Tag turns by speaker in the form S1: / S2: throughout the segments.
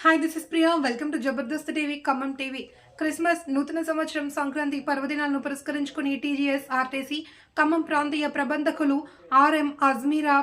S1: Hi this is Priya welcome to Jabardasth TV Khammam TV Christmas నూతన సంవత్సరం సంక్రాంతి పర్వదినాలను పురస్కరించుకుని టీజీఎస్ ఆర్టీసీ ఖమ్మం ప్రాంతీయ ప్రబంధకులు ఆర్ఎం అజ్మీరా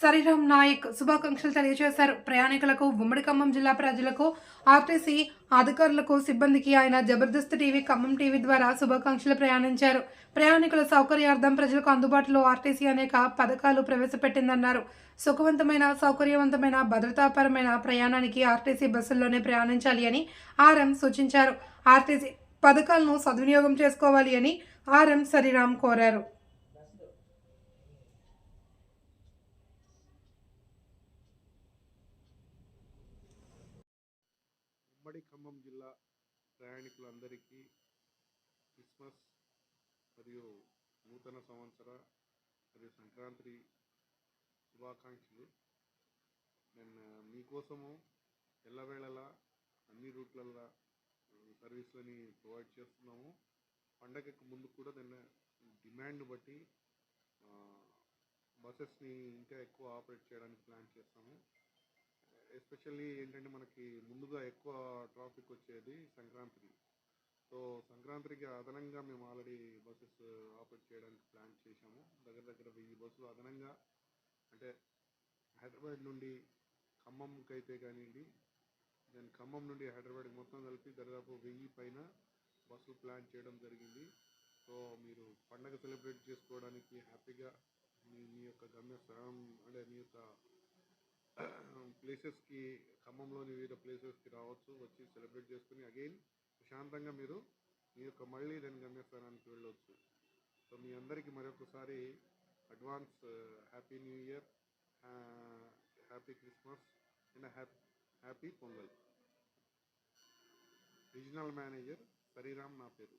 S1: సరిరామ్ నాయక్ శుభాకాంక్షలు తెలియజేశారు. ప్రయాణికులకు ఉమ్మడి ఖమ్మం జిల్లా ప్రజలకు ఆర్టీసీ అధికారులకు సిబ్బందికి ఆయన జబర్దస్త్ టీవీ ఖమ్మం టీవీ ద్వారా శుభాకాంక్షలు ప్రయాణించారు. ప్రయాణికుల సౌకర్యార్థం ప్రజలకు అందుబాటులో ఆర్టీసీ అనేక పథకాలు ప్రవేశపెట్టిందన్నారు. సుఖవంతమైన సౌకర్యవంతమైన భద్రతాపరమైన ప్రయాణానికి ఆర్టీసీ బస్సుల్లోనే ప్రయాణించాలి అని ఆర్ఎం సూచించారు. ఆర్టీసీ పథకాలను సద్వినియోగం చేసుకోవాలి అని ఆర్ఎం సరిరామ్ కోరారు.
S2: ఉమ్మడి ఖమ్మం జిల్లా ప్రయాణికులందరికీ క్రిస్మస్ మరియు నూతన సంవత్సర మరియు సంక్రాంతి శుభాకాంక్షలు. నేను మీకోసము ఎల్లవేళలా అన్ని రూట్లల్లో సర్వీసులని ప్రొవైడ్ చేస్తున్నాము. పండగకి ముందు కూడా దాన్ని డిమాండ్ బట్టి బసెస్ని ఇంకా ఎక్కువ ఆపరేట్ చేయడానికి ప్లాన్ చేస్తాము. ఎస్పెషల్లీ ఏంటంటే మనకి ముందుగా ఎక్కువ ట్రాఫిక్ వచ్చేది సంక్రాంతికి సో సంక్రాంతికి అదనంగా మేము ఆల్రెడీ బస్సెస్ ఆపరేట్ చేయడానికి ప్లాన్ చేశాము. దగ్గర దగ్గర వెయ్యి బస్సులు అదనంగా అంటే హైదరాబాద్ నుండి ఖమ్మంకి అయితే కానివ్వండి దెన్ ఖమ్మం నుండి హైదరాబాద్కి మొత్తం కలిపి దాదాపు వెయ్యి పైన బస్సులు ప్లాన్ చేయడం జరిగింది. సో మీరు పండగ సెలబ్రేట్ చేసుకోవడానికి హ్యాపీగా మీ మీ యొక్క గమ్యస్థానం అంటే మీ యొక్క ప్లేసెస్కి ఖమ్మంలోని వివిధ ప్లేసెస్కి రావచ్చు వచ్చి సెలబ్రేట్ చేసుకుని అగైన్ ప్రశాంతంగా మీరు మీ యొక్క మళ్ళీ దాని గమ్యస్థానానికి వెళ్ళవచ్చు సో మీ అందరికీ మరొకసారి advance happy new year happy Christmas and happy happy Pongal regional manager Sariram నా పేరు.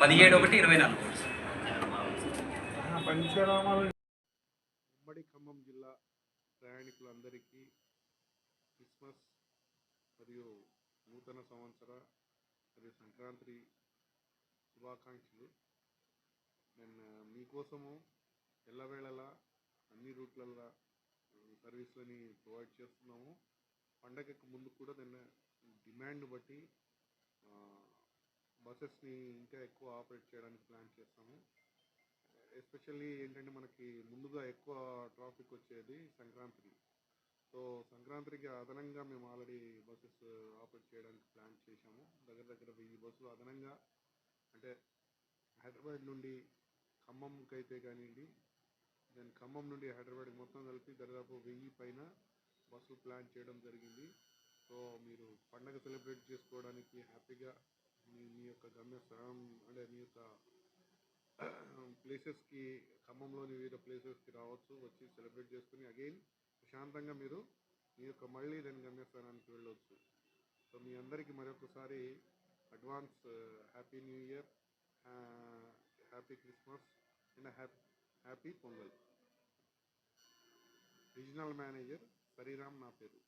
S3: పదిహేడు ఒకటి ఇరవై నాలుగు
S2: ఉమ్మడి ఖమ్మం జిల్లా ప్రయాణికులందరికీ క్రిస్మస్ మరియు నూతన సంవత్సర మరియు సంక్రాంతి శుభాకాంక్షలు. నేను మీకోసము ఎల్లవేళలా అన్ని రూట్లల్లో సర్వీసులని ప్రొవైడ్ చేస్తున్నాము. పండగకి ముందు కూడా నిన్న డిమాండ్ బట్టి బసెస్ని ఇంకా ఎక్కువ ఆపరేట్ చేయడానికి ప్లాన్ చేస్తాము. ఎస్పెషల్లీ ఏంటంటే మనకి ముందుగా ఎక్కువ ట్రాఫిక్ వచ్చేది సంక్రాంతికి. సో సంక్రాంతికి అదనంగా మేము ఆల్రెడీ బస్సెస్ ఆపరేట్ చేయడానికి ప్లాన్ చేశాము. దగ్గర దగ్గర వెయ్యి బస్సులు అదనంగా అంటే హైదరాబాద్ నుండి ఖమ్మంకి అయితే కానివ్వండి దెన్ ఖమ్మం నుండి హైదరాబాద్కి మొత్తం కలిపి దాదాపు వెయ్యి పైన బస్సులు ప్లాన్ చేయడం జరిగింది. సో మీరు పండగ సెలబ్రేట్ చేసుకోవడానికి హ్యాపీగా మీ మీ యొక్క గమ్యస్థానం అంటే మీ యొక్క ప్లేసెస్కి ఖమ్మంలోని వివిధ ప్లేసెస్కి రావచ్చు వచ్చి సెలబ్రేట్ చేసుకుని అగైన్ ప్రశాంతంగా మీరు మీ యొక్క మళ్ళీ దాని గమ్యస్థానానికి వెళ్ళవచ్చు సో మీ అందరికీ మరొకసారి advance happy new year happy Christmas and happy happy Pongal regional manager Sariram నా పేరు.